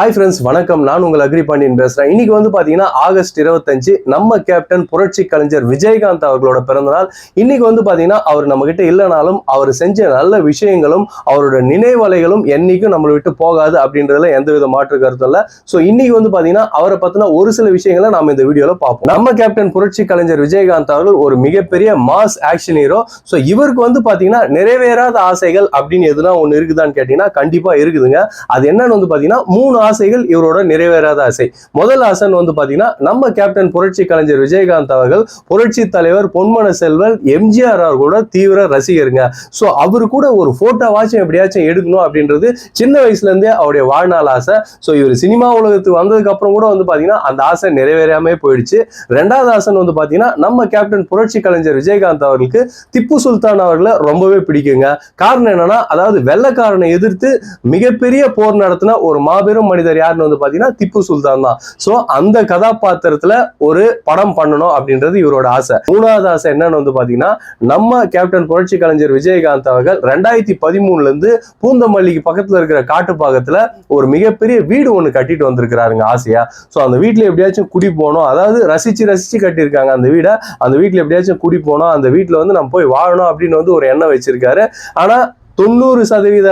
Hi friends வணக்கம். நான் உங்கள் அக்ரி பாண்டியன் பேசுகிறேன் இன்னைக்கு வந்து பார்த்தீங்கன்னா ஆகஸ்ட் இருபத்தஞ்சு நம்ம கேப்டன் புரட்சி கலைஞர் விஜயகாந்த் அவர்களோட பிறந்தநாள். இன்னைக்கு வந்து பார்த்தீங்கன்னா அவர் நம்மக்கிட்ட இல்லைனாலும் அவர் செஞ்ச நல்ல விஷயங்களும் அவரோட நினைவலைகளும் என்றைக்கும் நம்மளை விட்டு போகாது அப்படின்றதுல எந்த வித மாற்று கருத்தும் இல்லை. ஸோ இன்னைக்கு வந்து பார்த்தீங்கன்னா அவரை பற்றின ஒரு சில விஷயங்களை நாம் இந்த வீடியோவில் பார்ப்போம். நம்ம கேப்டன் புரட்சி கலைஞர் விஜயகாந்த் அவர்கள் ஒரு மிகப்பெரிய மாஸ் ஆக்ஷன் ஹீரோ ஸோ இவருக்கு வந்து பார்த்தீங்கன்னா நிறைவேறாத ஆசைகள் அப்படின்னு எதுனா ஒன்று இருக்குதான்னு கேட்டிங்கன்னா கண்டிப்பாக இருக்குதுங்க. அது என்னன்னு வந்து பார்த்தீங்கன்னா மூணு ஆசைகள் இவரோட நிறைவேறாத ஆசை. முதல் ஆசைன்னு வந்து பாத்தீங்கன்னா நம்ம கேப்டன் புரட்சி கலைஞர் விஜயகாந்த் அவர்கள் புரட்சி தலைவர் பொன்மன செல்வன் எம்ஜிஆர் அவர்களோட தீவிர ரசிகருங்க. ஸோ அவரு கூட ஒரு போட்டோவாச்சும் எப்படியாச்சும் எடுக்கணும் அப்படின்றது சின்ன வயசுல இருந்தே அவருடைய வாழ்நாள் ஆசை. ஸோ இவர் சினிமா உலகத்துக்கு வந்ததுக்கு அப்புறம் கூட வந்து பாத்தீங்கன்னா அந்த ஆசை நிறைவேறாமே போயிடுச்சு. ரெண்டாவது ஆசைன்னு வந்து பாத்தீங்கன்னா நம்ம கேப்டன் புரட்சி கலைஞர் விஜயகாந்த் அவர்களுக்கு திப்பு சுல்தான் அவர்களை ரொம்பவே பிடிக்குங்க. காரணம் என்னன்னா அதாவது வெள்ளக்காரனை எதிர்த்து மிகப்பெரிய போர் நடத்தின ஒரு மாபெரும் மனிதர் யாருன்னு வந்து பாத்தீங்கன்னா திப்பு சுல்தான் தான். சோ அந்த கதாபாத்திரத்துல ஒரு படம் பண்ணணும் அப்படின்றது இவரோட ஆசை. மூணாவது ஆசை என்னன்னு வந்து பாத்தீங்கன்னா நம்ம கேப்டன் புரட்சி கலைஞர் விஜயகாந்த் அவர்கள் ரெண்டாயிரத்தி பதிமூணுல இருந்து பூந்தமல்லிக்கு பக்கத்துல இருக்கிற காட்டுப்பாக்கத்துல ஒரு மிகப்பெரிய வீடு ஒண்ணு கட்டிட்டு வந்திருக்கிறாருங்க ஆசையா. சோ அந்த வீட்டுல எப்படியாச்சும் குடி போகணும். அதாவது ரசிச்சு ரசிச்சு கட்டியிருக்காங்க அந்த வீடை. அந்த வீட்டுல எப்படியாச்சும் குடி போகணும். அந்த வீட்டுல வந்து நம்ம போய் வாழணும் அப்படின்னு வந்து ஒரு எண்ணம் வச்சிருக்காரு. ஆனா தொண்ணூறு சதவீத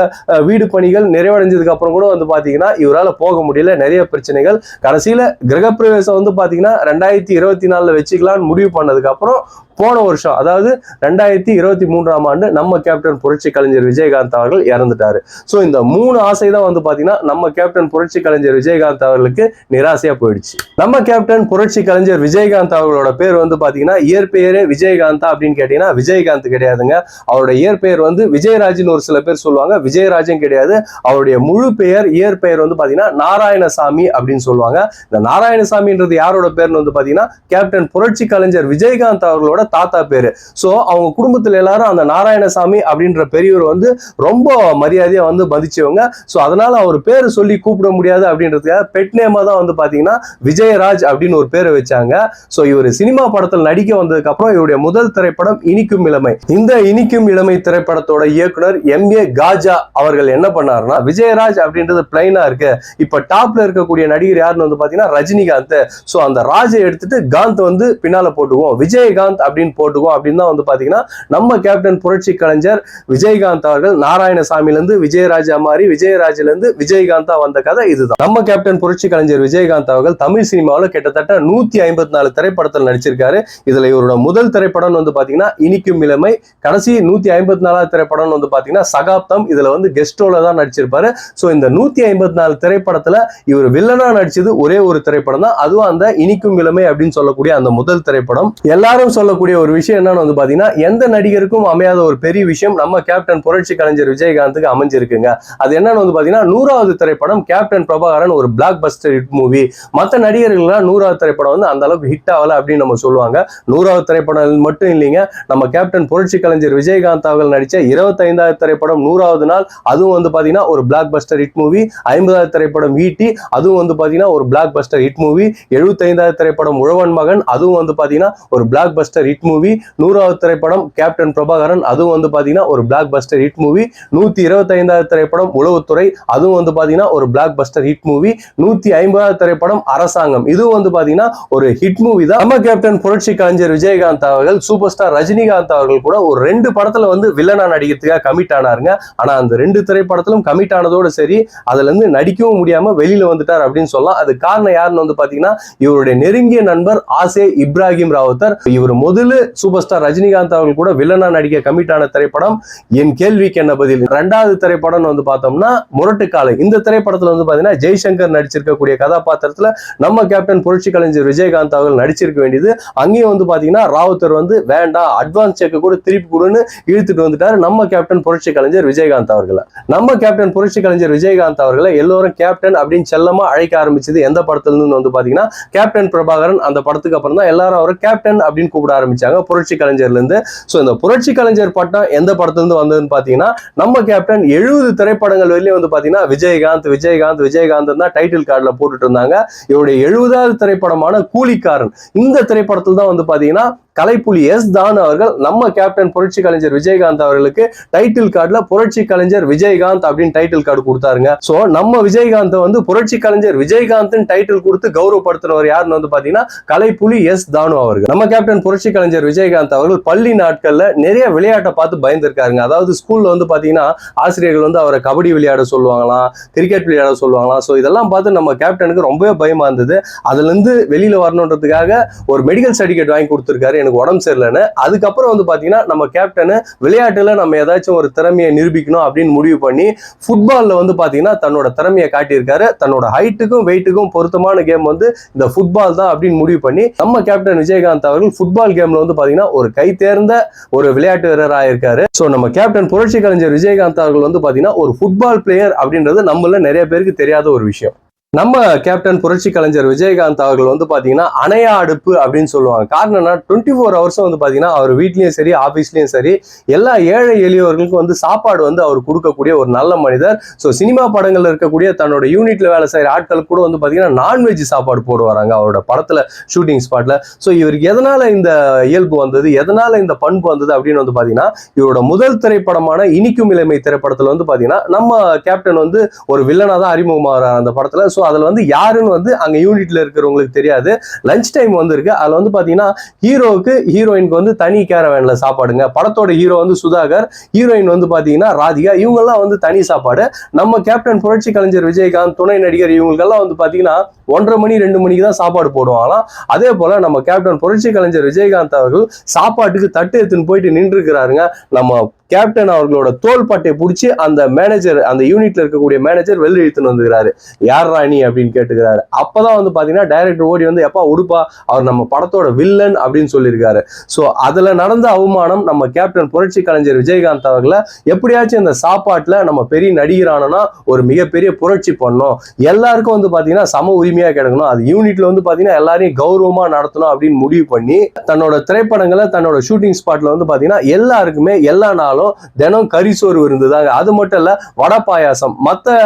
வீடு பணிகள் நிறைவடைஞ்சதுக்கு அப்புறம் கூட வந்து பார்த்தீங்கன்னா இவரால் போக முடியல. நிறைய பிரச்சனைகள். கடைசியில் கிரகப்பிரவேசம் வந்து பார்த்தீங்கன்னா ரெண்டாயிரத்தி இருபத்தி நாலுல வச்சுக்கலாம்னு முடிவு பண்ணதுக்கு அப்புறம் போன வருஷம் அதாவது ரெண்டாயிரத்தி இருபத்தி மூன்றாம் ஆண்டு நம்ம கேப்டன் புரட்சி கலைஞர் விஜயகாந்த் அவர்கள் இறந்துட்டாரு. ஸோ இந்த மூணு ஆசை தான் வந்து பார்த்தீங்கன்னா நம்ம கேப்டன் புரட்சி கலைஞர் விஜயகாந்த் அவர்களுக்கு நிராசையா போயிடுச்சு. நம்ம கேப்டன் புரட்சி கலைஞர் விஜயகாந்த் அவர்களோட பேர் வந்து பார்த்தீங்கன்னா இயற்பெயரே விஜயகாந்தா அப்படின்னு கேட்டீங்கன்னா விஜயகாந்த் கிடையாதுங்க. அவரோட இயற்பெயர் வந்து விஜயராஜ்னு ஒரு சில பேர் சொல்லுவாங்க. விஜயராஜன் கிடையாது. அவருடைய முழு பெயர் இயற்பெயர் வந்து பார்த்தீங்கன்னா நாராயணசாமி அப்படின்னு சொல்லுவாங்க. இந்த நாராயணசாமின்றது யாரோட பேர்னு வந்து பார்த்தீங்கன்னா கேப்டன் புரட்சி கலைஞர் விஜயகாந்த் அவர்களோட தாத்தா பேரு. சோ அவங்க குடும்பத்துல எல்லாரும் அந்த நாராயணசாமி அப்படின்ற பெரியவர் வந்து ரொம்ப மரியாதையா வந்து மதிச்சவங்க சோ அதனால அவர் பேர் சொல்லி கூப்பிட முடியாது அப்படின்றதுக்காக பெட் நேமா தான் வந்து பாத்தீங்கன்னா விஜயராஜ் அப்படின்னு ஒரு பேரை வச்சாங்க. சோ இவர் சினிமா படத்தில் நடிக்க வந்ததுக்கு அப்புறம் இவருடைய முதல் திரைப்படம் இனிக்கும் இளமை. இந்த இனிக்கும் இளமை திரைப்படத்தோட இயக்குனர் எம். ஏ. காஜா அவர்கள் என்ன பண்ணாருன்னா விஜயராஜ் அப்படின்றது பிளைனா இருக்கு. இப்ப டாப்ல இருக்கக்கூடிய நடிகர் யாருன்னு வந்து பாத்தீங்கன்னா ரஜினிகாந்த். சோ அந்த ராஜை எடுத்துட்டு காந்த் வந்து பின்னால போட்டுவோம் விஜயகாந்த் அப்படி அப்படின்னு போட்டுக்குவோம். அப்படின்னு தான் வந்து பாத்தீங்கன்னா நம்ம கேப்டன் புரட்சி கலைஞர் விஜயகாந்த் அவர்கள் நாராயணசாமிலேருந்து விஜயராஜா மாறி விஜயராஜிலிருந்து விஜயகாந்தா வந்த கதை இதுதான். நம்ம கேப்டன் புரட்சி கலைஞர் விஜயகாந்த் அவர்கள் தமிழ் சினிமாவில் கிட்டத்தட்ட நூத்தி ஐம்பத்தி நாலு திரைப்படத்தில் நடிச்சிருக்காரு. இதுல இவரோட முதல் திரைப்படம் வந்து பாத்தீங்கன்னா இனிக்கும் இளமை. கடைசி நூத்தி ஐம்பத்தி நாலாவது திரைப்படம் வந்து பாத்தீங்கன்னா சகாப்தம். இதுல வந்து கெஸ்டோல தான் நடிச்சிருப்பாரு. ஸோ இந்த நூத்தி ஐம்பத்தி நாலு திரைப்படத்துல இவர் வில்லனா நடிச்சது ஒரே ஒரு திரைப்படம் தான் அதுவும் அந்த இனிக்கும் இளமை அப்படின்னு சொல்லக்கூடிய அந்த முதல் திரைப்படம். எல்லாரும் சொல்லக்கூடிய சொல்லக்கூடிய ஒரு விஷயம் என்னன்னு வந்து பாத்தீங்கன்னா எந்த நடிகருக்கும் அமையாத ஒரு பெரிய விஷயம் நம்ம கேப்டன் புரட்சி கலைஞர் விஜயகாந்துக்கு அமைஞ்சிருக்குங்க. அது என்னன்னு வந்து பாத்தீங்கன்னா நூறாவது திரைப்படம் கேப்டன் பிரபாகரன் ஒரு பிளாக் பஸ்டர் ஹிட் மூவி மற்ற நடிகர்கள்லாம் நூறாவது திரைப்படம் வந்து அந்த அளவுக்கு ஹிட் ஆகல அப்படின்னு நம்ம சொல்லுவாங்க. நூறாவது திரைப்படம் மட்டும் இல்லைங்க நம்ம கேப்டன் புரட்சி கலைஞர் விஜயகாந்த் அவர்கள் நடிச்ச இருபத்தைந்தாவது திரைப்படம் நூறாவது நாள் அதுவும் வந்து பாத்தீங்கன்னா ஒரு பிளாக் பஸ்டர் ஹிட் மூவி ஐம்பதாவது திரைப்படம் ஈட்டி அதுவும் வந்து பாத்தீங்கன்னா ஒரு பிளாக் பஸ்டர் ஹிட் மூவி எழுபத்தைந்தாவது திரைப்படம் உழவன் மகன் அதுவும் வந்து பாத்தீங்கன்னா ஒரு பிளாக் பஸ்டர் ஹிட் மூவி நூறாவது திரைப்படம் கேப்டன் பிரபாகரன். அதுவும் வந்து பாத்தீங்கன்னா ஒரு பிளாக் பஸ்டர் ஹிட் மூவி நூத்தி இருபத்தைந்தாவது திரைப்படம் உளவுத்துறை. அதுவும் வந்து பாத்தீங்கன்னா ஒரு பிளாக் பஸ்டர் ஹிட் மூவி நூத்தி ஐம்பதாவது திரைப்படம் அரசாங்கம். இதுவும் வந்து பாத்தீங்கன்னா ஒரு ஹிட் மூவி தான். நம்ம கேப்டன் புரட்சி கலைஞர் விஜயகாந்த் அவர்கள் சூப்பர் ஸ்டார் ரஜினிகாந்த் அவர்கள் கூட ஒரு ரெண்டு படத்துல வந்து வில்லனா நடிக்கிறதுக்காக கமிட் ஆனாருங்க. ஆனா அந்த ரெண்டு திரைப்படத்திலும் கமிட் ஆனதோட சரி அதுல இருந்து நடிக்கவும் முடியாம வெளியில வந்துட்டார் அப்படின்னு சொல்லலாம். அது காரணம் யாருன்னு வந்து பாத்தீங்கன்னா இவருடைய நெருங்கிய நண்பர் ஆசே இப்ராஹிம் ராவுத்தர். இவர் முதல் முதல் சூப்பர் ஸ்டார் ரஜினிகாந்த் அவர்கள் கூட வில்லனா நடிக்க கமிட் ஆன திரைப்படம் என் கேள்விக்கு என்ன பதில்? ரெண்டாவது திரைப்படம் வந்து பார்த்தோம்னா முரட்டுக்காலை. இந்த திரைப்படத்துல வந்து பாத்தீங்கன்னா ஜெய்சங்கர் நடிச்சிருக்கக்கூடிய கதாபாத்திரத்துல நம்ம கேப்டன் புரட்சி கலைஞர் விஜயகாந்த் அவர்கள் நடிச்சிருக்க வேண்டியது. அங்கேயும் வந்து பாத்தீங்கன்னா ராவுத்தர் வந்து வேண்டாம் அட்வான்ஸ் செக் கூட திருப்பி கொடுன்னு இழுத்துட்டு வந்துட்டாரு நம்ம கேப்டன் புரட்சி கலைஞர் விஜயகாந்த் அவர்களை. நம்ம கேப்டன் புரட்சி கலைஞர் விஜயகாந்த் அவர்களை எல்லோரும் கேப்டன் அப்படின்னு செல்லமா அழைக்க ஆரம்பிச்சது எந்த படத்துல இருந்து வந்து பாத்தீங்கன்னா கேப்டன் பிரபாகரன் அந்த படத்துக்கு அப்புறம் தான் எல்லாரும் அவரை கேப்டன் அப்படின்னு கூப்பிட ஆரம்பிச்சாங்க. புரட்சி கலைஞர்லேருந்து. இருந்து இந்த புரட்சி கலைஞர் பட்டம் எந்த படத்துல இருந்து வந்ததுன்னு பாத்தீங்கன்னா நம்ம கேப்டன் எழுபது திரைப்படங்கள் வெளியே வந்து பாத்தீங்கன்னா விஜயகாந்த் விஜயகாந்த் விஜயகாந்த் தான் டைட்டில் கார்டுல போட்டுட்டு இருந்தாங்க. இவருடைய எழுபதாவது திரைப்படமான கூலிக்காரன். இந்த திரைப்படத்தில் தான் வந்து பாத்தீங்கன்னா கலைப்புலி எஸ் தான் அவர்கள். நம்ம கேப்டன் புரட்சி கலைஞர் விஜயகாந்த் அவர்களுக்கு டைட்டில் கார்டுல புரட்சி கலைஞர் விஜயகாந்த் அப்படின்னு டைட்டில் கார்டு கொடுத்தாருங்க. சோ நம்ம விஜயகாந்த் வந்து புரட்சி கலைஞர் விஜயகாந்த் டைட்டில் கொடுத்து கௌரவப்படுத்தினவர் யாருன்னு வந்து பாத்தீங்கன்னா கலைப்புலி எஸ் தானு அவர்கள். நம்ம கேப்டன் புரட்சி கலைஞர் விஜயகாந்த் அவர்கள் பள்ளி நாட்கள்ல நிறைய விளையாட்டை பார்த்து பயந்துருக்காருங்க. அதாவது ஸ்கூல்ல வந்து பாத்தீங்கன்னா ஆசிரியர்கள் வந்து அவரை கபடி விளையாட சொல்லுவாங்களாம் கிரிக்கெட் விளையாட சொல்லுவாங்களாம். ஸோ இதெல்லாம் பார்த்து நம்ம கேப்டனுக்கு ரொம்பவே பயமா இருந்தது. அதுல இருந்து வெளியில வரணுன்றதுக்காக ஒரு மெடிக்கல் சர்டிஃபிகேட் வாங்கி கொடுத்துருக்காரு எனக்கு உடம்பு சரியில்லைன்னு அதுக்கப்புறம் வந்து பாத்தீங்கன்னா நம்ம கேப்டனு விளையாட்டுல நம்ம ஏதாச்சும் ஒரு திறமையை நிரூபிக்கணும் அப்படின்னு முடிவு பண்ணி ஃபுட்பாலில் வந்து பாத்தீங்கன்னா தன்னோட திறமையை காட்டியிருக்காரு. தன்னோட ஹைட்டுக்கும் வெயிட்டுக்கும் பொருத்தமான கேம் வந்து இந்த ஃபுட்பால் தான் அப்படின்னு முடிவு பண்ணி நம்ம கேப்டன் விஜயகாந்த் அவர்கள் ஃபுட்பால் கேம்ல வந்து பாத்தீங்கன்னா ஒரு கை தேர்ந்த ஒரு விளையாட்டு வீரராக இருக்காரு ஸோ நம்ம கேப்டன் புரட்சி கலைஞர் விஜயகாந்த் அவர்கள் வந்து பாத்தீங்கன்னா ஒரு ஃபுட்பால் பிளேயர் அப்படின்றது நம்மள நிறைய பேருக்கு தெரியாத ஒரு விஷயம். நம்ம கேப்டன் புரட்சி கலைஞர் விஜயகாந்த் அவர்கள் வந்து பாத்தீங்கன்னா அணையா அடுப்பு அப்படின்னு சொல்லுவாங்க. காரணம் என்ன டுவெண்ட்டி ஃபோர் ஹவர்ஸும் வந்து பாத்தீங்கன்னா அவர் வீட்லயும் சரி ஆபீஸ்லயும் சரி எல்லா ஏழை எளியவர்களுக்கும் வந்து சாப்பாடு வந்து அவர் கொடுக்கக்கூடிய ஒரு நல்ல மனிதர். ஸோ சினிமா படங்கள்ல இருக்கக்கூடிய தன்னோட யூனிட்ல வேலை செய்யற ஆட்கள் கூட வந்து பாத்தீங்கன்னா நான்வெஜ் சாப்பாடு போடுவாராங்க அவரோட படத்துல ஷூட்டிங் ஸ்பாட்ல ஸோ இவருக்கு எதனால இந்த இயல்பு வந்தது எதனால இந்த பண்பு வந்தது அப்படின்னு வந்து பாத்தீங்கன்னா இவரோட முதல் திரைப்படமான இனிக்கும் இளமை திரைப்படத்துல வந்து பாத்தீங்கன்னா நம்ம கேப்டன் வந்து ஒரு வில்லனா தான் அறிமுகமாகிறார் அந்த படத்துல. ஸோ அதில் வந்து யாருன்னு வந்து அங்கே யூனிட்ல இருக்கிறவங்களுக்கு தெரியாது. லஞ்ச் டைம் வந்திருக்கு. அதில் வந்து பார்த்தீங்கன்னா ஹீரோவுக்கு ஹீரோயினுக்கு வந்து தனி கேரவேன்ல சாப்பாடுங்க. படத்தோட ஹீரோ வந்து சுதாகர் ஹீரோயின் வந்து பார்த்தீங்கன்னா ராதிகா. இவங்கெல்லாம் வந்து தனி சாப்பாடு. நம்ம கேப்டன் புரட்சி கலைஞர் விஜயகாந்த் துணை நடிகர் இவங்களுக்கெல்லாம் வந்து பார்த்தீங்கன்னா ஒன்றரை மணி ரெண்டு மணிக்கு தான் சாப்பாடு போடுவாங்களாம். அதே போல் நம்ம கேப்டன் புரட்சி கலைஞர் விஜயகாந்த் அவர்கள் சாப்பாட்டுக்கு தட்டு எடுத்துன்னு போயிட்டு நின்று இருக்கிறாருங்க நம்ம கேப்டன் அவர்களோட தோள்பாட்டை பிடிச்சி அந்த மேனேஜர் அந்த யூனிட்ல இருக்கக்கூடிய மேனேஜர் வெளில இழுத்துன்னு வந்துக்கிறாரு. யார் ராணி அப்படின்னு கேட்டுக்கிறாரு. அப்பதான் வந்து பாத்தீங்கன்னா டைரக்டர் ஓடி வந்து எப்பா உடுப்பா அவர் நம்ம படத்தோட வில்லன் அப்படின்னு சொல்லியிருக்காரு. ஸோ அதுல நடந்த அவமானம் நம்ம கேப்டன் புரட்சி கலைஞர் விஜயகாந்த் அவர்களை எப்படியாச்சும் இந்த சாப்பாட்டுல நம்ம பெரிய நடிகரானோம்னா ஒரு மிகப்பெரிய புரட்சி பண்ணோம் எல்லாருக்கும் வந்து பாத்தீங்கன்னா சம உரிமையா கிடைக்கணும். அது யூனிட்ல வந்து பாத்தீங்கன்னா எல்லாரையும் கௌரவமா நடத்தணும் அப்படின்னு முடிவு பண்ணி தன்னோட திரைப்படங்களை தன்னோட ஷூட்டிங் ஸ்பாட்ல வந்து பாத்தீங்கன்னா எல்லாருக்குமே எல்லா நாளும் தினம் கரிசோறு இருந்ததாங்க அது மட்டும் இல்லை வடை பாயாசம். மற்ற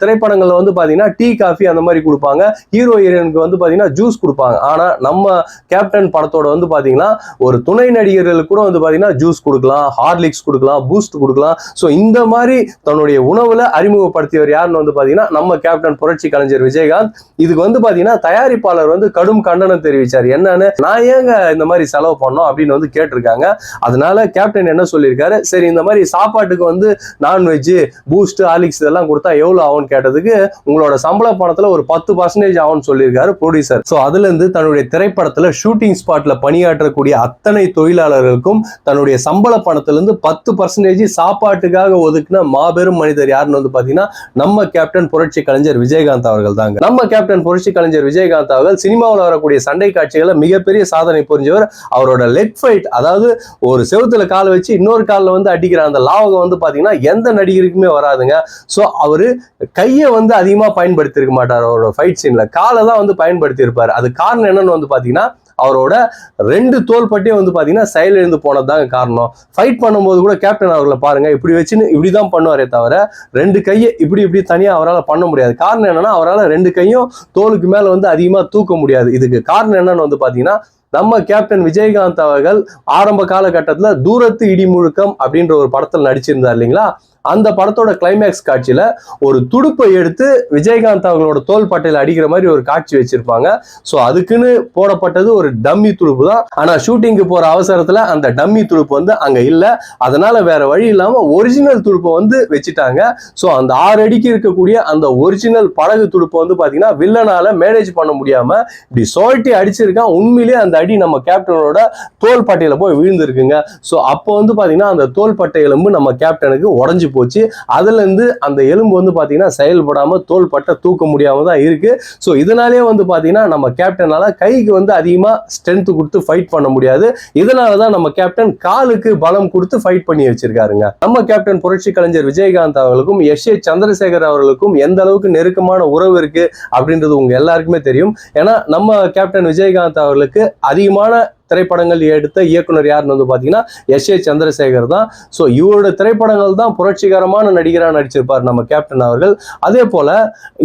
திரைப்படங்களில் வந்து பார்த்தீங்கன்னா டீ காஃபி அந்த மாதிரி கொடுப்பாங்க. ஹீரோ ஹீரோயினுக்கு வந்து பார்த்தீங்கன்னா ஜூஸ் கொடுப்பாங்க. ஆனால் நம்ம கேப்டன் படத்தோட வந்து பார்த்தீங்கன்னா ஒரு துணை நடிகர்களுக்கு கூட வந்து பார்த்தீங்கன்னா ஜூஸ் கொடுக்கலாம் ஹார்லிக்ஸ் கொடுக்கலாம் பூஸ்ட் கொடுக்கலாம். ஸோ இந்த மாதிரி தன்னுடைய உணவில் அறிமுகப்படுத்தியவர் யாருன்னு வந்து பார்த்தீங்கன்னா நம்ம கேப்டன் புரட்சி கலைஞர் விஜயகாந்த். இதுக்கு வந்து பார்த்தீங்கன்னா தயாரிப்பாளர் வந்து கடும் கண்டனம் தெரிவிச்சார். என்னன்னு நான் ஏங்க இந்த மாதிரி செலவு பண்ணோம் அப்படின்னு வந்து கேட்டிருக்காங்க. அதனால கேப்டன் என்ன சொல்லியிருக்காரு? சரி இந்த மாதிரி சாப்பாட்டுக்கு வந்து நான்வெஜ் பூஸ்ட் ஹாலிக்ஸ் இதெல்லாம் கொடுத்தா எவ்வளவு ஆகும்னு கேட்டதுக்கு உங்களோட சம்பள பணத்துல ஒரு பத்து பர்சன்டேஜ் ஆகும்னு சொல்லியிருக்காரு ப்ரொடியூசர் ஸோ அதுல இருந்து தன்னுடைய திரைப்படத்துல ஷூட்டிங் ஸ்பாட்ல பணியாற்றக்கூடிய அத்தனை தொழிலாளர்களுக்கும் தன்னுடைய சம்பள பணத்துல இருந்து பத்து பர்சன்டேஜ் சாப்பாட்டுக்காக ஒதுக்குன மாபெரும் மனிதர் யாருன்னு வந்து பாத்தீங்கன்னா நம்ம கேப்டன் புரட்சி கலைஞர் விஜயகாந்த் அவர்கள் தாங்க. நம்ம கேப்டன் புரட்சி கலைஞர் விஜயகாந்த் அவர்கள் சினிமாவில் வரக்கூடிய சண்டை காட்சிகளை மிகப்பெரிய சாதனை புரிஞ்சவர் அவரோட லெக் ஃபைட் அதாவது ஒரு செவுத்துல கால வச்சு இன்னொரு காலில் வந்து அடிக்கிற அந்த லாவகம் வந்து பார்த்தீங்கன்னா எந்த நடிகருக்குமே வராதுங்க. ஸோ அவர் கையை வந்து அதிகமாக பயன்படுத்தியிருக்க மாட்டார் அவரோட ஃபைட் சீனில் காலை தான் வந்து பயன்படுத்தியிருப்பார். அது காரணம் என்னன்னு வந்து பார்த்தீங்கன்னா அவரோட ரெண்டு தோல்பட்டே வந்து பார்த்தீங்கன்னா செயல் எழுந்து போனதுதாங்க காரணம். ஃபைட் பண்ணும்போது கூட கேப்டன் அவர்களை பாருங்க இப்படி வச்சுன்னு இப்படிதான் பண்ணுவாரே தவிர ரெண்டு கையை இப்படி இப்படி தனியாக அவரால் பண்ண முடியாது. காரணம் என்னன்னா அவரால் ரெண்டு கையும் தோலுக்கு மேலே வந்து அதிகமாக தூக்க முடியாது. இதுக்கு காரணம் என்னன்னு வந்து பார்த்தீங்கன்னா நம்ம கேப்டன் விஜயகாந்த் அவர்கள் ஆரம்ப காலகட்டத்துல தூரத்து இடி முழுக்கம் அப்படின்ற ஒரு படத்தில் நடிச்சிருந்தார் இல்லைங்களா? அந்த படத்தோட கிளைமேக்ஸ் காட்சியில ஒரு துடுப்பை எடுத்து விஜயகாந்த் அவர்களோட தோல் அடிக்கிற மாதிரி ஒரு காட்சி வச்சிருப்பாங்க. ஸோ அதுக்குன்னு போடப்பட்டது ஒரு டம்மி துடுப்பு தான். ஆனா ஷூட்டிங்க்கு போற அவசரத்துல அந்த டம்மி துடுப்பு வந்து அங்க இல்லை. அதனால வேற வழி இல்லாம ஒரிஜினல் துடுப்பை வந்து வச்சுட்டாங்க. ஸோ அந்த ஆறு அடிக்கு இருக்கக்கூடிய அந்த ஒரிஜினல் படகு துடுப்பை வந்து பாத்தீங்கன்னா வில்லனால மேனேஜ் பண்ண முடியாம இப்படி சோல்ட்டி அடிச்சிருக்கான் உண்மையிலேயே அந்த அடி நம்ம கேப்டனோட தோல் பட்டையில போய் விழுந்திருக்குங்க. ஸோ அப்போ வந்து பாத்தீங்கன்னா அந்த தோல் பட்டை எலும்பு நம்ம கேப்டனுக்கு உடஞ்சு போச்சு. அதுல இருந்து அந்த எலும்பு வந்து பார்த்தீங்கன்னா செயல்படாமல் தோல் பட்டை தூக்க முடியாம தான் இருக்கு. ஸோ இதனாலே வந்து பார்த்தீங்கன்னா நம்ம கேப்டனால் கைக்கு வந்து அதிகமாக ஸ்ட்ரென்த்து கொடுத்து ஃபைட் பண்ண முடியாது. இதனால தான் நம்ம கேப்டன் காலுக்கு பலம் கொடுத்து ஃபைட் பண்ணி வச்சிருக்காருங்க. நம்ம கேப்டன் புரட்சி கலைஞர் விஜயகாந்த் அவர்களுக்கும் எஸ் ஏ சந்திரசேகர் அவர்களுக்கும் எந்த அளவுக்கு நெருக்கமான உறவு இருக்கு அப்படின்றது உங்க எல்லாருக்குமே தெரியும். ஏன்னா நம்ம கேப்டன் விஜயகாந்த் அவர்களுக்கு அதிகமான திரைப்படங்கள் எடுத்த இயக்குனர் யாருன்னு வந்து பார்த்தீங்கன்னா எஸ். ஏ. சந்திரசேகர் தான். ஸோ இவரோட திரைப்படங்கள் தான் புரட்சிகரமான நடிகராக நடிச்சிருப்பார் நம்ம கேப்டன் அவர்கள். அதே போல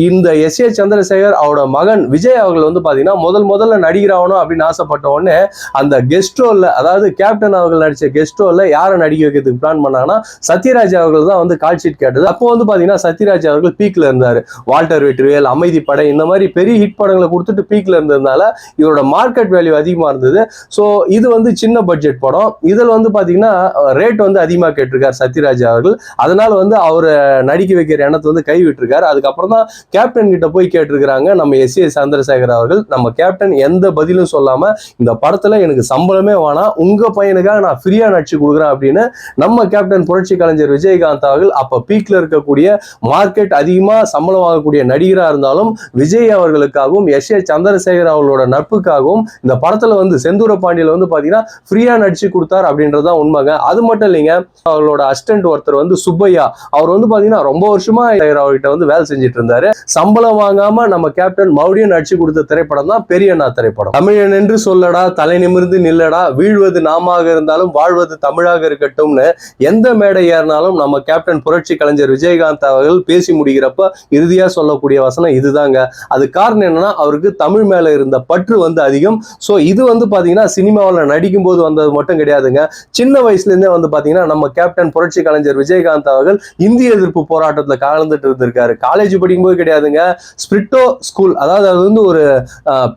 இந்த எஸ். ஏ. சந்திரசேகர் அவரோட மகன் விஜய் அவர்கள் வந்து பார்த்தீங்கன்னா முதல் முதல்ல நடிகர் ஆகணும் அப்படின்னு ஆசைப்பட்ட உடனே அந்த கெஸ்ட் அதாவது கேப்டன் அவர்கள் நடிச்ச கெஸ்ட் யாரை நடிக்க வைக்கிறதுக்கு பிளான் பண்ணாங்கன்னா சத்யராஜ் அவர்கள் தான் வந்து கால் ஷீட் கேட்டது. அப்போ வந்து பார்த்தீங்கன்னா சத்யராஜ் அவர்கள் பீக்ல இருந்தார். வால்டர் வெற்றிவேல் அமைதி படை இந்த மாதிரி பெரிய ஹிட் படங்களை கொடுத்துட்டு பீக்ல இருந்ததுனால இவரோட மார்க்கெட் வேல்யூ அதிகமாக இருந்தது. ஸோ இது வந்து சின்ன பட்ஜெட் படம். இதில் வந்து பார்த்தீங்கன்னா ரேட் வந்து அதிகமாக கேட்டிருக்கார் சத்யராஜ் அவர்கள். அதனால் வந்து அவரை நடிக்க வைக்கிற எண்ணத்தை வந்து கைவிட்டிருக்காரு. அதுக்கப்புறம் தான் கேப்டன் கிட்ட போய் கேட்டிருக்கிறாங்க நம்ம எஸ் ஏ சந்திரசேகர் அவர்கள். நம்ம கேப்டன் எந்த பதிலும் சொல்லாமல் இந்த படத்தில் எனக்கு சம்பளமே வேணாம் உங்கள் பையனுக்காக நான் ஃப்ரீயாக நடிச்சு கொடுக்குறேன் அப்படின்னு நம்ம கேப்டன் புரட்சி கலைஞர் விஜயகாந்த் அவர்கள் அப்போ பீக்கில் இருக்கக்கூடிய மார்க்கெட் அதிகமாக சம்பளம் வாங்கக்கூடிய நடிகராக இருந்தாலும் விஜய் அவர்களுக்காகவும் எஸ் ஏ சந்திரசேகர் அவர்களோட நட்புக்காகவும் இந்த படத்தில் வந்து செந்தூர பாண்டியில் வந்து பார்த்தீங்கன்னா ஃப்ரீயாக நடிச்சு கொடுத்தார் அப்படின்றதுதான் உண்மைங்க. அது மட்டும் இல்லைங்க அவர்களோட அசிஸ்டன்ட் ஒருத்தர் வந்து சுப்பையா அவர் வந்து பாத்தீங்கன்னா ரொம்ப வருஷமா அவர்கிட்ட வந்து வேலை செஞ்சுட்டு இருந்தாரு. சம்பளம் வாங்காம நம்ம கேப்டன் மறுபடியும் நடிச்சு கொடுத்த திரைப்படம் தான் பெரியண்ணா திரைப்படம். தமிழன் என்று சொல்லடா தலை நிமிர்ந்து நில்லடா வீழ்வது நாமாக இருந்தாலும் வாழ்வது தமிழாக இருக்கட்டும்னு எந்த மேடை ஏறினாலும் நம்ம கேப்டன் புரட்சி கலைஞர் விஜயகாந்த் அவர்கள் பேசி முடிகிறப்ப இறுதியா சொல்லக்கூடிய வசனம் இதுதாங்க. அது காரணம் என்னன்னா அவருக்கு தமிழ் மேல இருந்த பற்று வந்து அதிகம். ஸோ இது வந்து பாத்தீங்கன்னா சினிமாவில் நடிக்கும் போது வந்தது மட்டும் கிடையாதுங்க. சின்ன வயசுல இருந்தே வந்து பாத்தீங்கன்னா நம்ம கேப்டன் புரட்சி கலைஞர் விஜயகாந்த் அவர்கள் இந்திய எதிர்ப்பு போராட்டத்தில் கலந்துட்டு இருந்திருக்காரு. காலேஜ் படிக்கும்போது கிடையாதுங்க. ஸ்பிரிட்டோ ஸ்கூல் அதாவது அது வந்து ஒரு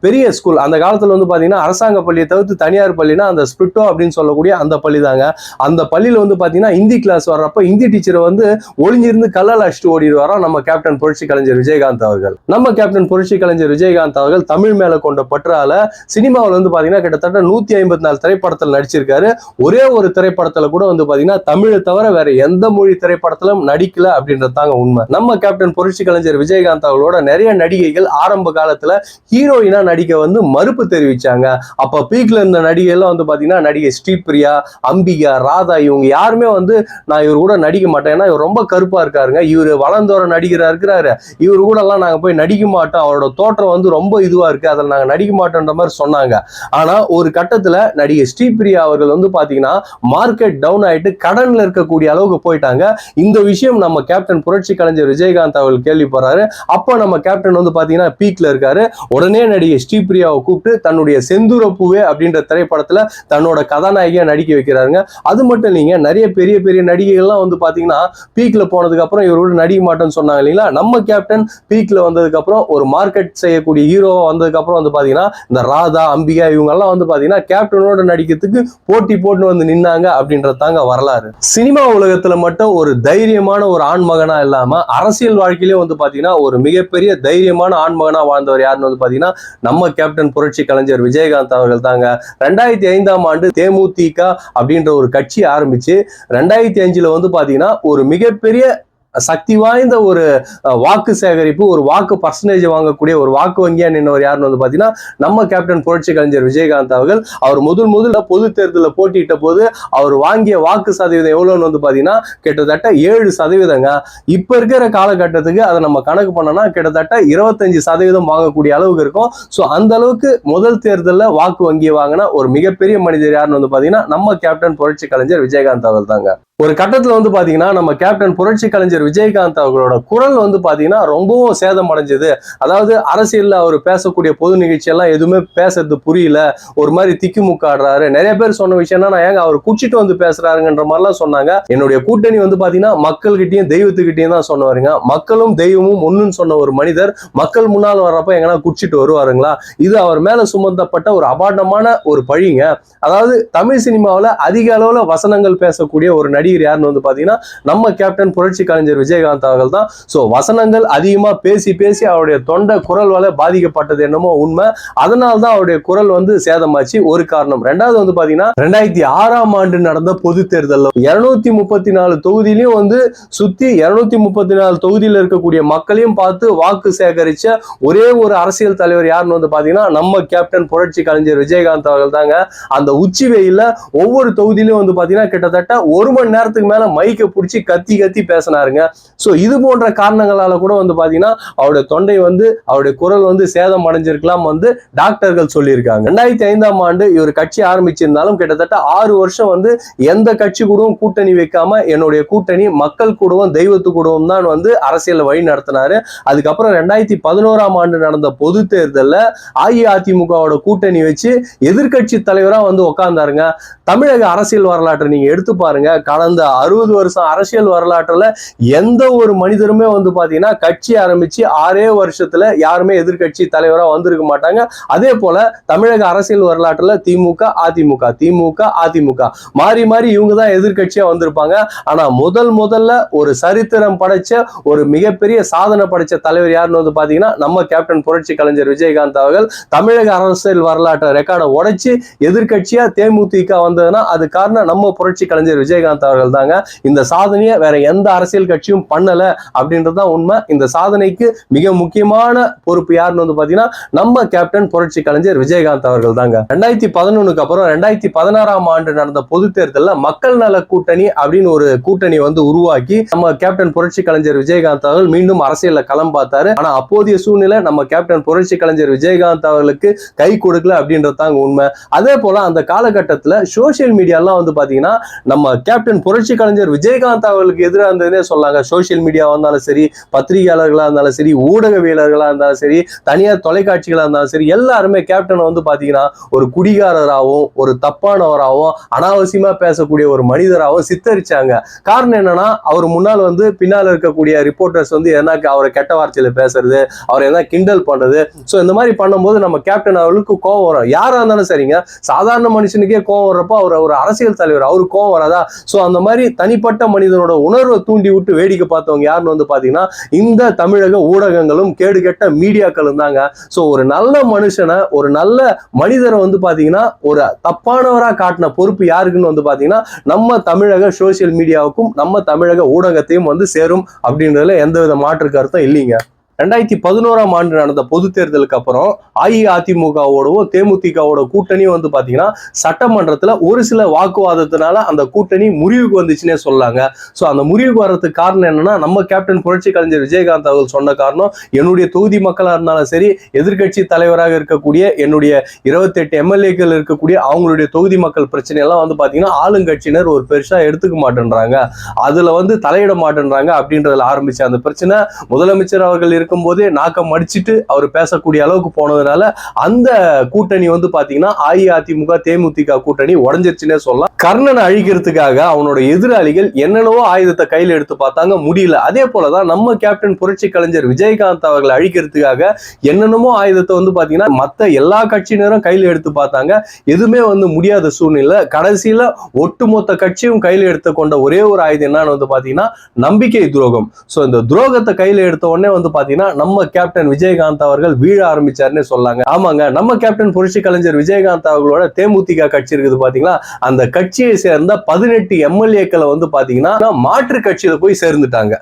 பெரிய ஸ்கூல் அந்த காலத்துல வந்து பாத்தீங்கன்னா அரசாங்க பள்ளியை தவிர்த்து தனியார் பள்ளினா அந்த ஸ்பிரிட்டோ அப்படின்னு சொல்லக்கூடிய அந்த பள்ளி தாங்க அந்த பள்ளியில வந்து பார்த்தீங்கன்னா ஹிந்தி கிளாஸ் வர்றப்ப ஹிந்தி டீச்சரை வந்து ஒளிஞ்சிருந்து கல்லால் அடிச்சுட்டு ஓடிடுவாராம் நம்ம கேப்டன் புரட்சி கலைஞர் விஜயகாந்த் அவர்கள். நம்ம கேப்டன் புரட்சி கலைஞர் விஜயகாந்த் அவர்கள் தமிழ் மேல கொண்ட பற்றால சினிமாவில் வந்து பாத்தீங்கன்னா கிட்டத்தட்ட நூத்தி ஐம்பத்தி நாலு திரைப்படத்தில் நடிச்சிருக்காரு. ஒரே ஒரு திரைப்படத்துல கூட வந்து பாத்தீங்கன்னா தமிழை தவிர வேற எந்த மொழி திரைப்படத்திலும் நடிக்கல அப்படின்றது தாங்க உண்மை. நம்ம கேப்டன் புரட்சி கலைஞர் விஜயகாந்த் அவர்களோட நிறைய நடிகைகள் ஆரம்ப காலத்துல ஹீரோயினா நடிக்க வந்து மறுப்பு தெரிவிச்சாங்க. அப்ப பீக்ல இருந்த நடிகைகள்லாம் வந்து பாத்தீங்கன்னா நடிகை ஸ்ரீபிரியா அம்பிகா ராதா இவங்க யாருமே வந்து நான் இவர் கூட நடிக்க மாட்டேன். ஏன்னா இவர் ரொம்ப கருப்பா இருக்காருங்க. இவர் வளர்ந்தோர நடிகரா இருக்கிறாரு. இவர் கூட எல்லாம் நாங்க போய் நடிக்க மாட்டோம். அவரோட தோற்றம் வந்து ரொம்ப இதுவா இருக்கு. அதில் நாங்க நடிக்க மாட்டோன்ற மாதிரி சொன்னாங்க. ஆனா ஒரு கட்டத்துல நடிகை ஸ்ரீபிரியா அவர்கள் வந்து பாத்தீங்கன்னா மார்க்கெட் டவுன் ஆயிட்டு கடன்ல இருக்கக்கூடிய அளவுக்கு போயிட்டாங்க. இந்த விஷயம் நம்ம கேப்டன் புரட்சி கலைஞர் விஜயகாந்த் அவர்கள் கேள்விப்படுறாரு. அப்போ நம்ம கேப்டன் வந்து பாத்தீங்கன்னா பீக்ல இருக்காரு. உடனே நடிகை ஸ்ரீபிரியாவை கூப்பிட்டு தன்னுடைய செந்தூர பூவே அப்படின்ற திரைப்படத்துல தன்னோட கதாநாயகியா நடிக்க வைக்கிறாருங்க. அது மட்டும் இல்லைங்க நிறைய பெரிய பெரிய நடிகைகள்லாம் வந்து பாத்தீங்கன்னா பீக்ல போனதுக்கு அப்புறம் இவரோட நடிக்க மாட்டேன்னு சொன்னாங்க இல்லைங்களா? நம்ம கேப்டன் பீக்ல வந்ததுக்கு அப்புறம் ஒரு மார்க்கெட் செய்யக்கூடிய ஹீரோவா வந்ததுக்கு அப்புறம் வந்து பாத்தீங்கன்னா இந்த ராதா அம்பிகா இவங்க எல்லாம் வந்து பாத்தீங்கன்னா பார்த்தீங்கன்னா கேப்டனோட நடிக்கிறதுக்கு போட்டி போட்டு வந்து நின்னாங்க அப்படின்றது தாங்க வரலாறு. சினிமா உலகத்துல மட்டும் ஒரு தைரியமான ஒரு ஆண்மகனா இல்லாம அரசியல் வாழ்க்கையிலே வந்து பாத்தீங்கன்னா ஒரு மிகப்பெரிய தைரியமான ஆண்மகனா வாழ்ந்தவர் யாருன்னு வந்து பாத்தீங்கன்னா நம்ம கேப்டன் புரட்சி கலைஞர் விஜயகாந்த் அவர்கள் தாங்க. ரெண்டாயிரத்தி ஐந்தாம் ஆண்டு தேமுதிக அப்படின்ற ஒரு கட்சி ஆரம்பிச்சு ரெண்டாயிரத்தி அஞ்சுல வந்து பாத்தீங்கன்னா ஒரு மிகப்பெரிய சக்தி வாய்ந்த ஒரு வாக்கு சேகரிப்பு ஒரு வாக்கு பர்சன்டேஜ் வாங்கக்கூடிய ஒரு வாக்கு வங்கியா நின்றவர் யாருன்னு வந்து பாத்தீங்கன்னா நம்ம கேப்டன் புரட்சி கலைஞர் விஜயகாந்த் அவர்கள். அவர் முதல் முதல்ல பொது தேர்தலில் போட்டியிட்ட போது அவர் வாங்கிய வாக்கு சதவீதம் எவ்வளோன்னு வந்து பாத்தீங்கன்னா கிட்டத்தட்ட ஏழு சதவீதங்க. இப்ப இருக்கிற காலகட்டத்துக்கு அதை நம்ம கணக்கு பண்ணோம்னா கிட்டத்தட்ட இருபத்தஞ்சு சதவீதம் வாங்கக்கூடிய அளவுக்கு இருக்கும். ஸோ அந்த அளவுக்கு முதல் தேர்தலில் வாக்கு வங்கியை வாங்கின ஒரு மிகப்பெரிய மனிதர் யாருன்னு வந்து பாத்தீங்கன்னா நம்ம கேப்டன் புரட்சி கலைஞர் விஜயகாந்த் அவர்கள் தாங்க ஒரு கட்டத்துல வந்து பாத்தீங்கன்னா நம்ம கேப்டன் புரட்சி கலைஞர் விஜயகாந்த் அவர்களோட குரல் வந்து பாத்தீங்கன்னா ரொம்பவும் சேதம் அடைஞ்சது. அதாவது அரசியல்ல அவர் பேசக்கூடிய பொது நிகழ்ச்சி எல்லாம் எதுவுமே பேசுறது புரியல. ஒரு மாதிரி திக்குமுக்காடுறாரு நிறைய பேர் சொன்ன விஷயம்னா நான் ஏங்க அவர் குச்சிட்டு வந்து பேசுறாருங்கன்ற மாதிரிலாம் சொன்னாங்க. என்னுடைய கூட்டணி வந்து பாத்தீங்கன்னா மக்கள்கிட்டயும் தெய்வத்துக்கிட்டையும் தான் சொன்னவருங்க. மக்களும் தெய்வமும் ஒண்ணுன்னு சொன்ன ஒரு மனிதர் மக்கள் முன்னால் வர்றப்ப எங்கன்னா குச்சிட்டு வருவாருங்களா? இது அவர் மேல சுமத்தப்பட்ட ஒரு அபாண்டமான ஒரு பழிங்க. அதாவது தமிழ் சினிமாவில் அதிக அளவுல வசனங்கள் பேசக்கூடிய ஒரு நடிகர் யாருன்னு வந்து பார்த்தீங்கன்னா நம்ம கேப்டன் புரட்சி கலைஞர் விஜயகாந்த் அவர்கள் தான் ஸோ வசனங்கள் அதிகமாக பேசி பேசி அவருடைய தொண்டை குரல் பாதிக்கப்பட்டது என்னமோ உண்மை. அதனால தான் அவருடைய குரல் வந்து சேதமாச்சு. ஒரு காரணம். ரெண்டாவது வந்து பார்த்தீங்கன்னா ரெண்டாயிரத்தி ஆறாம் ஆண்டு நடந்த பொது தேர்தலில் இருநூத்தி முப்பத்தி நாலு தொகுதியிலையும் வந்து சுற்றி இருநூத்தி முப்பத்தி நாலு தொகுதியில் இருக்கக்கூடிய மக்களையும் பார்த்து வாக்கு சேகரிச்ச ஒரே ஒரு அரசியல் தலைவர் யாருன்னு வந்து பார்த்தீங்கன்னா நம்ம கேப்டன் புரட்சி கலைஞர் விஜயகாந்த் அவர்கள் தாங்க அந்த உச்சி வெயில ஒவ்வொரு தொகுதியிலும் வந்து பார்த்தீங்கன்னா கிட்டத்தட்ட ஒரு மணி மணி நேரத்துக்கு மேல மைக்கை பிடிச்சி கத்தி கத்தி பேசினாருங்க. ஸோ இது போன்ற காரணங்களால கூட வந்து பாத்தீங்கன்னா அவருடைய தொண்டை வந்து அவருடைய குரல் வந்து சேதம் அடைஞ்சிருக்கலாம் வந்து டாக்டர்கள் சொல்லியிருக்காங்க. ரெண்டாயிரத்தி ஐந்தாம் ஆண்டு இவர் கட்சி ஆரம்பிச்சிருந்தாலும் கிட்டத்தட்ட ஆறு வருஷம் வந்து எந்த கட்சி கூடவும் கூட்டணி வைக்காம என்னுடைய கூட்டணி மக்கள் கூடவும் தெய்வத்து கூடவும் தான் வந்து அரசியல் வழி நடத்தினாரு. அதுக்கப்புறம் ரெண்டாயிரத்தி பதினோராம் ஆண்டு நடந்த பொது தேர்தலில் அஇஅதிமுகவோட கூட்டணி வச்சு எதிர்கட்சி தலைவராக வந்து உட்கார்ந்தாருங்க தமிழக அரசியல் வரலாற்றை நீங்க எடுத்து பாருங்க. கடந்த அறுபது வருஷம் அரசியல் வரலாற்றில் எந்த ஒரு மனிதருமே வந்து பார்த்தீங்கன்னா கட்சி ஆரம்பிச்சு ஆறே வருஷத்துல யாருமே எதிர்க்கட்சி தலைவராக வந்திருக்க மாட்டாங்க. அதே போல தமிழக அரசியல் வரலாற்றில் திமுக அதிமுக திமுக அதிமுக. மாறி மாறி இவங்க தான் எதிர்க்கட்சியா வந்திருப்பாங்க. ஆனா முதல் முதல்ல ஒரு சரித்திரம் படைச்ச ஒரு மிகப்பெரிய சாதனை படைச்ச தலைவர் யாருன்னு வந்து பாத்தீங்கன்னா நம்ம கேப்டன் புரட்சி கலைஞர் விஜயகாந்த் அவர்கள். தமிழக அரசியல் வரலாற்றை ரெக்கார்டை உடைச்சு எதிர்க்கட்சியா தேமுதிக வந்ததுன்னா அது காரணம் நம்ம புரட்சி கலைஞர் விஜயகாந்த் அவர்கள் தாங்க இந்த சாதனையை வேற எந்த அரசியல் கட்சியும் பண்ணல அப்படின்றதுதான் உண்மை. இந்த சாதனைக்கு மிக முக்கியமான பொறுப்பு யாருன்னு வந்து பாத்தீங்கன்னா நம்ம கேப்டன் புரட்சி கலைஞர் விஜயகாந்த் அவர்கள் தாங்க ரெண்டாயிரத்தி பதினொன்னுக்கு அப்புறம் ரெண்டாயிரத்தி பதினாறாம் ஆண்டு நடந்த பொது தேர்தலில் மக்கள் நல கூட்டணி அப்படின்னு ஒரு கூட்டணி வந்து உருவாக்கி நம்ம கேப்டன் புரட்சி கலைஞர் விஜயகாந்த் அவர்கள் மீண்டும் அரசியல களம் பார்த்தாரு. ஆனா அப்போதைய சூழ்நிலை நம்ம கேப்டன் புரட்சி கலைஞர் விஜயகாந்த் அவர்களுக்கு கை கொடுக்கல அப்படின்றது தாங்க உண்மை. அதே போல அந்த காலகட்டத்தில் சோசியல் மீடியாலாம் வந்து பாத்தீங்கன்னா நம்ம கேப்டன் புரட்சி கலைஞர் விஜயகாந்த் அவர்களுக்கு எதிராக இருந்ததுனே சொல்லாங்க. சோசியல் மீடியாவாக இருந்தாலும் சரி பத்திரிகையாளர்களாக இருந்தாலும் சரி ஊடகவியலர்களாக இருந்தாலும் சரி தனியார் தொலைக்காட்சிகளாக இருந்தாலும் சரி எல்லாருமே கேப்டனை வந்து பார்த்தீங்கன்னா ஒரு குடிகாரராகவும் ஒரு தப்பானவராகவும் அனாவசியமாக பேசக்கூடிய ஒரு மனிதராகவும் சித்தரிச்சாங்க. காரணம் என்னன்னா அவர் முன்னால் வந்து பின்னால் இருக்கக்கூடிய ரிப்போர்ட்டர்ஸ் வந்து என்ன அவரை கெட்ட வார்த்தையில் பேசுறது அவரை என்ன கிண்டல் பண்ணுறது ஸோ இந்த மாதிரி பண்ணும்போது நம்ம கேப்டன் அவர்களுக்கு கோவம் வரும். யாராக இருந்தாலும் சரிங்க. சாதாரண மனுஷனுக்கே கோவம் வர்றப்போ அவர் ஒரு அரசியல் தலைவர் அவருக்கு கோவம் வராதா? ஸோ அந்த மாதிரி தனிப்பட்ட மனிதனோட உணர்வை தூண்டி விட்டு வேடிக்கை பார்த்தவங்க யாருன்னு வந்து பாத்தீங்கன்னா இந்த தமிழக ஊடகங்களும் கேடுகெட்ட மீடியாக்களும் தாங்க. ஸோ ஒரு நல்ல மனுஷனை ஒரு நல்ல மனிதரை வந்து பாத்தீங்கன்னா ஒரு தப்பானவரா காட்டின பொறுப்பு யாருக்குன்னு வந்து பாத்தீங்கன்னா நம்ம தமிழக சோசியல் மீடியாவுக்கும் நம்ம தமிழக ஊடகத்தையும் வந்து சேரும் அப்படின்றதுல எந்த வித மாற்று கருத்தும் இல்லைங்க. ரெண்டாயிரத்தி பதினோராம் ஆண்டு நடந்த பொது தேர்தலுக்கு அப்புறம் அஇஅதிமுகவோடவும் தேமுதிகவோட கூட்டணியும் வந்து பாத்தீங்கன்னா சட்டமன்றத்துல ஒரு சில வாக்குவாதத்தினால அந்த கூட்டணி முறிவுக்கு வந்துச்சுன்னே சொல்லாங்க. ஸோ அந்த முறிவுக்கு வர்றதுக்கு காரணம் என்னன்னா நம்ம கேப்டன் புரட்சி கலைஞர் விஜயகாந்த் அவர்கள் சொன்ன காரணம் என்னுடைய தொகுதி மக்களா இருந்தாலும் சரி எதிர்க்கட்சி தலைவராக இருக்கக்கூடிய என்னுடைய இருபத்தெட்டு எம்எல்ஏக்கள் இருக்கக்கூடிய அவங்களுடைய தொகுதி மக்கள் பிரச்சனை எல்லாம் வந்து பாத்தீங்கன்னா ஆளுங்கட்சியினர் ஒரு பெருசா எடுத்துக்க மாட்டேன்றாங்க. அதுல வந்து தலையிட மாட்டேன்றாங்க அப்படின்றதுல ஆரம்பிச்ச அந்த பிரச்சனை முதலமைச்சர் அவர்கள் இருக்க இருக்கும்போதே நாக்கம் மடிச்சிட்டு அவர் பேசக்கூடிய அளவுக்கு போனதுனால அந்த கூட்டணி வந்து பாத்தீங்கன்னா அஇஅதிமுக தேமுதிக கூட்டணி உடஞ்சிருச்சுன்னே சொல்லலாம். கர்ணனை அழிக்கிறதுக்காக அவனோட எதிராளிகள் என்னென்னவோ ஆயுதத்தை கையில் எடுத்து பார்த்தாங்க. முடியல. அதே போலதான் நம்ம கேப்டன் புரட்சி கலைஞர் விஜயகாந்த் அவர்களை அழிக்கிறதுக்காக என்னென்னமோ ஆயுதத்தை வந்து பாத்தீங்கன்னா மத்த எல்லா கட்சியினரும் கையில் எடுத்து பார்த்தாங்க. எதுவுமே வந்து முடியாத சூழ்நிலை. கடைசியில ஒட்டுமொத்த கட்சியும் கையில் எடுத்து கொண்ட ஒரே ஒரு ஆயுதம் என்னன்னு வந்து பாத்தீங்கன்னா நம்பிக்கை துரோகம். ஸோ இந்த துரோகத்தை கையில் எடுத்த உடனே வந்து பாத்தீங்கன்னா நம்ம கேப்டன் விஜயகாந்த் அவர்கள் வீழ ஆரம்பிச்சாருன்னு சொல்லாங்க. ஆமாங்க நம்ம கேப்டன் புரட்சி கலைஞர் விஜயகாந்த் அவர்களோட தேமுதிக கட்சி இருக்குது பாத்தீங்களா? அந்த கட்சியை சேர்ந்த பதினெட்டு எம்எல்ஏக்களை வந்து பாத்தீங்கன்னா மாற்று கட்சியில போய் சேர்ந்துட்டாங்க.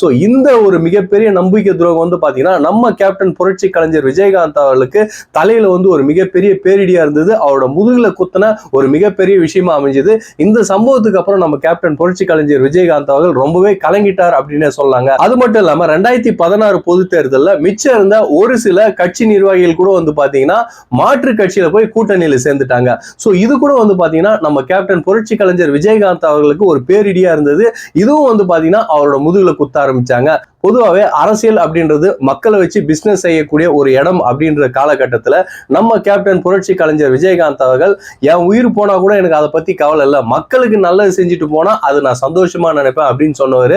சோ இந்த ஒரு மிகப்பெரிய நம்பிக்கை துரோகம் வந்து பாத்தீங்கன்னா நம்ம கேப்டன் புரட்சி கலைஞர் விஜயகாந்த் அவர்களுக்கு தலையில வந்து ஒரு மிகப்பெரிய பேரிடியா இருந்தது. அவரோட முதுகுல குத்தின ஒரு மிகப்பெரிய விஷயமா அமைஞ்சது. இந்த சம்பவத்துக்கு அப்புறம் நம்ம கேப்டன் புரட்சி கலைஞர் விஜயகாந்த் அவர்கள் ரொம்பவே கலங்கிட்டார் அப்படின்னு சொல்லாங்க. அது மட்டும் இல்லாம ரெண்டாயிரத்தி பதினாறு பொது தேர்தலில் மிச்சம் இருந்த ஒரு சில கட்சி நிர்வாகிகள் கூட வந்து பாத்தீங்கன்னா மாற்று கட்சியில போய் கூட்டணியில சேர்ந்துட்டாங்க. ஸோ இது கூட வந்து பாத்தீங்கன்னா நம்ம கேப்டன் புரட்சி கலைஞர் விஜயகாந்த் அவர்களுக்கு ஒரு பேரிடியா இருந்தது. இதுவும் வந்து பாத்தீங்கன்னா அவரோட முதுகில் குத்த ஆரம்பிச்சாங்க. பொதுவாகவே அரசியல் அப்படின்றது மக்களை வச்சு பிஸ்னஸ் செய்யக்கூடிய ஒரு இடம் அப்படின்ற காலகட்டத்தில் நம்ம கேப்டன் புரட்சி கலைஞர் விஜயகாந்த் அவர்கள் என் உயிர் போனால் கூட எனக்கு அதை பற்றி கவலை இல்லை. மக்களுக்கு நல்லது செஞ்சுட்டு போனால் அது நான் சந்தோஷமாக நினைப்பேன் அப்படின்னு சொன்னவர்.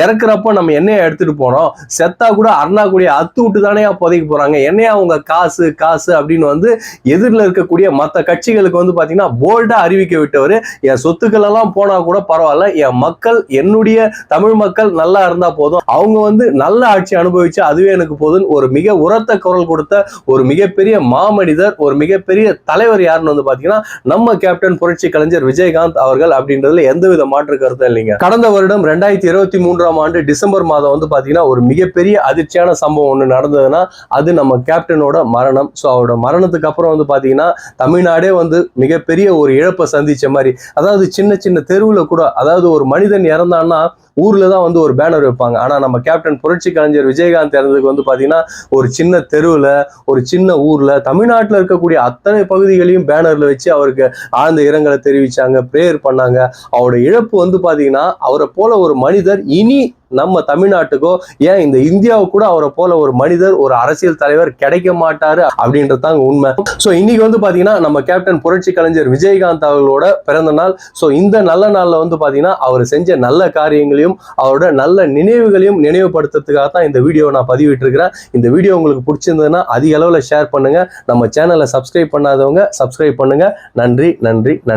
இறக்குறப்ப நம்ம என்னையை எடுத்துகிட்டு போனோம். செத்தா கூட அருணா கூடிய அத்து விட்டு தானே புதைக்க போகிறாங்க என்னையா அவங்க காசு காசு அப்படின்னு வந்து எதிரில் இருக்கக்கூடிய மற்ற கட்சிகளுக்கு வந்து பார்த்தீங்கன்னா போல்டாக அறிவிக்க விட்டவர். என் சொத்துக்கள் எல்லாம் போனால் கூட பரவாயில்ல. என் மக்கள் என்னுடைய தமிழ் மக்கள் நல்லா இருந்தால் போதும். அவங்க வந்து நல்ல ஆட்சி அனுபவிச்சு அதுவே எனக்கு போதுன்னு ஒரு மிக உரத்த குரல் கொடுத்த ஒரு மிகப்பெரிய மாமனிதர் ஒரு மிகப்பெரிய தலைவர் யாருன்னு வந்து பாத்தீங்கன்னா நம்ம கேப்டன் புரட்சி கலைஞர் விஜயகாந்த் அவர்கள் அப்படின்றதுல எந்தவித மாற்று கருத்தும் இல்லைங்க. கடந்த வருடம் ரெண்டாயிரத்தி இருபத்தி மூன்றாம் ஆண்டு டிசம்பர் மாதம் வந்து பாத்தீங்கன்னா ஒரு மிகப்பெரிய அதிர்ச்சியான சம்பவம் ஒன்று நடந்ததுன்னா அது நம்ம கேப்டனோட மரணம். ஸோ அவரோட மரணத்துக்கு அப்புறம் வந்து பாத்தீங்கன்னா தமிழ்நாடே வந்து மிகப்பெரிய ஒரு இழப்பை சந்திச்ச மாதிரி. அதாவது சின்ன சின்ன தெருவில் கூட அதாவது ஒரு மனிதன் இறந்தான்னா ஊர்ல தான் வந்து ஒரு பேனர் வைப்பாங்க. ஆனா நம்ம கேப்டன் புரட்சி கலைஞர் விஜயகாந்த் இறந்ததுக்கு வந்து பாத்தீங்கன்னா ஒரு சின்ன தெருவுல ஒரு சின்ன ஊர்ல தமிழ்நாட்டுல இருக்கக்கூடிய அத்தனை பகுதிகளையும் பேனர்ல வச்சு அவருக்கு ஆழ்ந்த இரங்கலை தெரிவிச்சாங்க ப்ரேயர் பண்ணாங்க. அவரோட இழப்பு வந்து பாத்தீங்கன்னா அவரை போல ஒரு மனிதர் இனி நம்ம தமிழ்நாட்டுக்கோ ஏன் இந்த இந்தியாவுக்கு கூட அவரை போல ஒரு மனிதர் ஒரு அரசியல் தலைவர் கிடைக்க மாட்டாரு அப்படின்றது தாங்க உண்மை. ஸோ இன்னைக்கு வந்து பாத்தீங்கன்னா நம்ம கேப்டன் புரட்சி கலைஞர் விஜயகாந்த் அவர்களோட பிறந்த நாள். ஸோ இந்த நல்ல நாள்ல வந்து பாத்தீங்கன்னா அவர் செஞ்ச நல்ல காரியங்களையும் அவரோட நல்ல நினைவுகளையும் நினைவுபடுத்துறதுக்காக தான் இந்த வீடியோ நான் பதிவிட்டு இருக்கிறேன் இந்த வீடியோ உங்களுக்கு பிடிச்சிருந்ததுன்னா அதிக அளவில் ஷேர் பண்ணுங்க. நம்ம சேனலை சப்ஸ்கிரைப் பண்ணாதவங்க சப்ஸ்கிரைப் பண்ணுங்க. நன்றி நன்றி நன்றி.